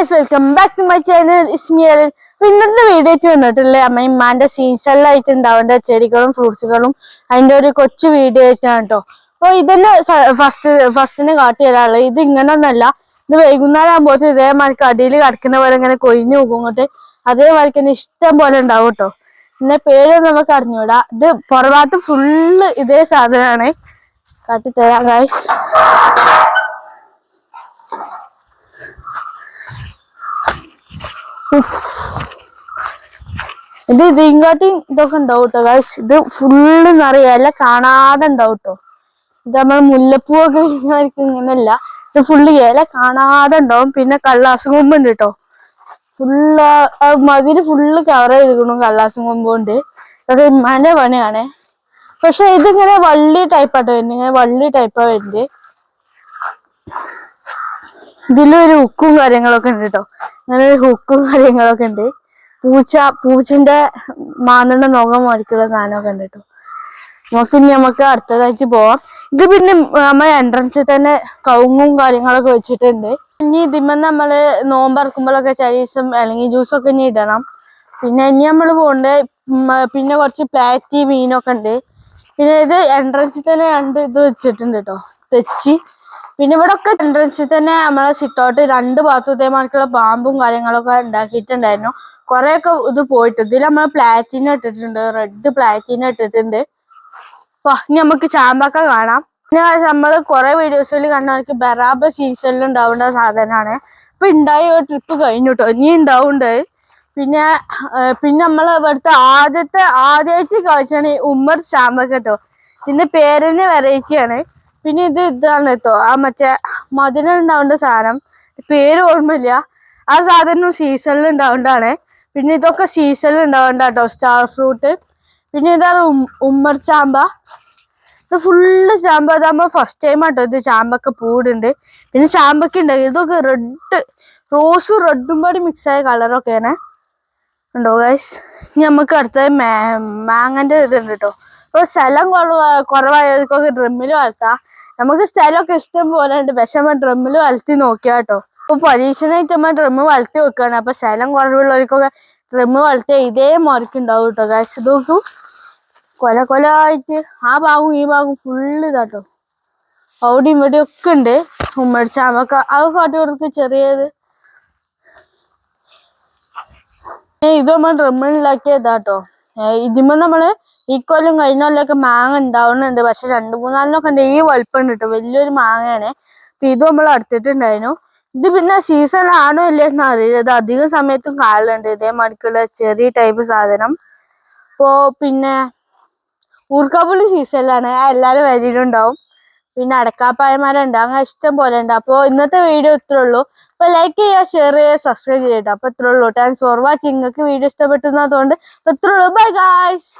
Guys welcome back to my channel ഇസ്മിയൽ ഇന്നത്തെ വീഡിയോക്ക് വന്നിട്ടില്ലേ അമ്മ ഇമ്മാന്റെ സീസണിലായിട്ട് ഉണ്ടാവേണ്ട ചെടികളും ഫ്രൂട്ട്സുകളും അതിന്റെ ഒരു കൊച്ചു വീഡിയോ ആയിട്ടാണ് കേട്ടോ അപ്പൊ ഇതന്നെ ഫസ്റ്റ് ഫസ്റ്റിന് കാട്ടി തരാനുള്ളത്. ഇത് ഇങ്ങനൊന്നല്ല. ഇത് വൈകുന്നേരം ആകുമ്പോൾ ഇതേമാതിരിക്ക് അടിയിൽ കിടക്കുന്ന പോലെ ഇങ്ങനെ കൊഴിഞ്ഞു പോകും ഇങ്ങോട്ട്. അതേമാതിരി തന്നെ ഇഷ്ടം പോലെ ഉണ്ടാവും കേട്ടോ പിന്നെ പേരൊന്നും നമുക്ക് അറിഞ്ഞൂടാ. ഇത് പുറഭാഗത്ത് ഫുള്ള് ഇതേ സാധനമാണ്. കാട്ടിത്തരാം ഗായ്സ് ഇത് ഇതിങ്ങോട്ടും ഇതൊക്കെ ഉണ്ടാവും കേട്ടോ ഗൈസ് ഇത് ഫുള്ള് നിറയെ ഇല കാണാതെ ഉണ്ടാവും കേട്ടോ ഇത് നമ്മൾ മുല്ലപ്പൂവൊക്കെ വിരിഞ്ഞായിരിക്കും ഇങ്ങനല്ല ഇത് ഫുള്ള് ഇല കാണാതെ ഉണ്ടാവും. പിന്നെ കള്ളാസും കൊമ്പുണ്ട് കേട്ടോ ഫുള്ള് മതിൽ ഫുള്ള് കവർ ചെയ്തിരിക്കണം കള്ളാസും കൊണ്ട്. അതൊക്കെ ഇമ്മാന്റെ പണിയാണേ. പക്ഷെ ഇതിങ്ങനെ വള്ളി ടൈപ്പാട്ടോ വരുന്നത്. ഇങ്ങനെ വള്ളി ടൈപ്പാ വരുന്നത്. ഇതിലൊരു ഹുക്കും കാര്യങ്ങളൊക്കെ ഉണ്ട് കേട്ടോ അങ്ങനെ ഒരു ഹുക്കും കാര്യങ്ങളൊക്കെ ഉണ്ട്. പൂച്ച പൂച്ചന്റെ മാന്തണ്ട നോക്കാൻ മേടിക്കുന്ന സാധനമൊക്കെ ഉണ്ട് കേട്ടോ നമുക്ക് ഇനി നമുക്ക് അടുത്തതായിട്ട് പോവാം. ഇത് പിന്നെ നമ്മൾ എൻട്രൻസിൽ തന്നെ കവുങ്ങും കാര്യങ്ങളൊക്കെ വെച്ചിട്ടുണ്ട്. ഇനി ഇതിമ്മ നമ്മൾ നോമ്പറക്കുമ്പോഴൊക്കെ ചരീസും അല്ലെങ്കിൽ ജ്യൂസൊക്കെ ഇനി ഇടണം. പിന്നെ ഇനി നമ്മൾ പോകേണ്ട പിന്നെ കുറച്ച് പ്ലാറ്റി മീനൊക്കെ ഉണ്ട്. പിന്നെ ഇത് എൻട്രൻസിൽ തന്നെ രണ്ട് ഇത് വെച്ചിട്ടുണ്ട് കേട്ടോ തെച്ചി. പിന്നെ ഇവിടെ ഒക്കെ എൻട്രൻസിൽ തന്നെ നമ്മളെ സിറ്റോട്ട് രണ്ട് ഭാഗത്തും ഇതേമാർക്കുള്ള പാമ്പും കാര്യങ്ങളൊക്കെ ഉണ്ടാക്കിയിട്ടുണ്ടായിരുന്നു. കുറെ ഒക്കെ ഇത് പോയിട്ട്. ഇതിൽ നമ്മൾ പ്ലാറ്റിന ഇട്ടിട്ടുണ്ട്. റെഡ് പ്ലാറ്റിന ഇട്ടിട്ടുണ്ട്. അപ്പൊ ഇനി നമുക്ക് ചാമ്പൊക്കെ കാണാം. പിന്നെ നമ്മൾ കുറെ വീഡിയോസിൽ കണ്ടവർക്ക് ബറാബർ സീസണിൽ ഉണ്ടാവേണ്ട സാധനമാണ്. അപ്പൊ ഉണ്ടായ ഒരു ട്രിപ്പ് കഴിഞ്ഞു കേട്ടോ ഇനി ഉണ്ടാവുണ്ട് പിന്നെ പിന്നെ നമ്മൾ ഇവിടുത്തെ ആദ്യത്തെ ആദ്യമായിട്ട് കഴിച്ചാണ് ഈ ഉമ്മർ ചാമ്പ കേട്ടോ ഇതിന്റെ പേരന്നെ വെറൈറ്റി ആണ്. പിന്നെ ഇത് ഇതാണ് കേട്ടോ ആ മറ്റേ മധുരം ഉണ്ടാവേണ്ട സാധനം. പേര് ഓർമ്മയില്ല. ആ സാധനം സീസണിൽ ഉണ്ടാവേണ്ടതാണ് പിന്നെ ഇതൊക്കെ സീസണിൽ ഉണ്ടാവേണ്ട കേട്ടോ സ്റ്റാർ ഫ്രൂട്ട്. പിന്നെ ഇതാണ് ഉമ്മർ ചാമ്പ. ഇത് ഫുള്ള് ചാമ്പ. ഇതാകുമ്പോൾ ഫസ്റ്റ് ടൈം ആട്ടോ ഇത് ചാമ്പൊക്കെ പൂടുണ്ട് പിന്നെ ചാമ്പക്ക ഉണ്ട് ഇതൊക്കെ റെഡ് റോസും റെഡും പാടി മിക്സ് ആയ കളറൊക്കെയാണ് ഉണ്ടോ ഗൈസ് ഇനി നമുക്ക് അടുത്തത് മാ മാങ്ങന്റെ ഇതുണ്ട് കേട്ടോ അപ്പൊ സ്ഥലം കുറവ് കുറവായവർക്കൊക്കെ ഡ്രമ്മിൽ വളർത്താം. നമുക്ക് സ്ഥലമൊക്കെ ഇഷ്ടം പോലെ ഉണ്ട്. പക്ഷെ നമ്മൾ ഡ്രമ്മിൽ വളർത്തി നോക്കിയാ കേട്ടോ അപ്പൊ പരീക്ഷണമായിട്ട് നമ്മൾ ഡ്രമ്മ് വളർത്തി വെക്കുകയാണ് അപ്പൊ സ്ഥലം കുറവുള്ളവർക്കൊക്കെ ഡ്രമ്മ് വളർത്തി ഇതേ മുറക്കുണ്ടാവും കേട്ടോ കാശ് നോക്കൂ കൊല കൊല ആയിട്ട് ആ ഭാഗവും ഈ ഭാഗവും ഫുള്ള് ഇതാട്ടോ അവിടെയും ഇവിടെയും ഒക്കെ ഉണ്ട്. ഉമ്മടിച്ച നമുക്ക് അത് കാട്ടുകാർക്ക് ചെറിയത്. ഇത് നമ്മൾ ഡ്രമ്മിലുണ്ടാക്കിയതാട്ടോ ഇതിമ്മ നമ്മൾ ഈ കൊല്ലം കഴിഞ്ഞ കൊല്ലമൊക്കെ മാങ്ങ ഉണ്ടാവുന്നുണ്ട് പക്ഷെ രണ്ടു മൂന്നാലിനൊക്കെ ഉണ്ട് ഈ വലുപ്പം കേട്ടോ വലിയൊരു മാങ്ങയാണ്. അപ്പൊ ഇത് നമ്മൾ അടുത്തിട്ടുണ്ടായിരുന്നു. ഇത് പിന്നെ സീസൺ ആണോ ഇല്ലെന്ന് അറിയില്ല. ഇത് അധിക സമയത്തും കാലുണ്ട്. ഇതേ മണിക്കുള്ള ചെറിയ ടൈപ്പ് സാധനം. അപ്പോ പിന്നെ ഊർക്കാപ്പുള്ളി സീസണിലാണ് എല്ലാവരും വരിയിലുണ്ടാവും പിന്നെ അടക്കാപ്പായമാരുണ്ട് അങ്ങനെ ഇഷ്ടം പോലെ ഉണ്ട് അപ്പോൾ ഇന്നത്തെ വീഡിയോ ഇത്രേ ഉള്ളൂ അപ്പൊ ലൈക്ക് ചെയ്യുക ഷെയർ ചെയ്യുക സബ്സ്ക്രൈബ് ചെയ്യട്ടോ. അപ്പൊ ഇത്രേ ഉള്ളൂ താങ്ക്സ് ഫോർ വാച്ചിങ് നിങ്ങൾക്ക് വീഡിയോ ഇഷ്ടപ്പെട്ടു അതുകൊണ്ട് അപ്പൊ ഇത്രേ ഉള്ളൂ ബൈ ഗായ്സ്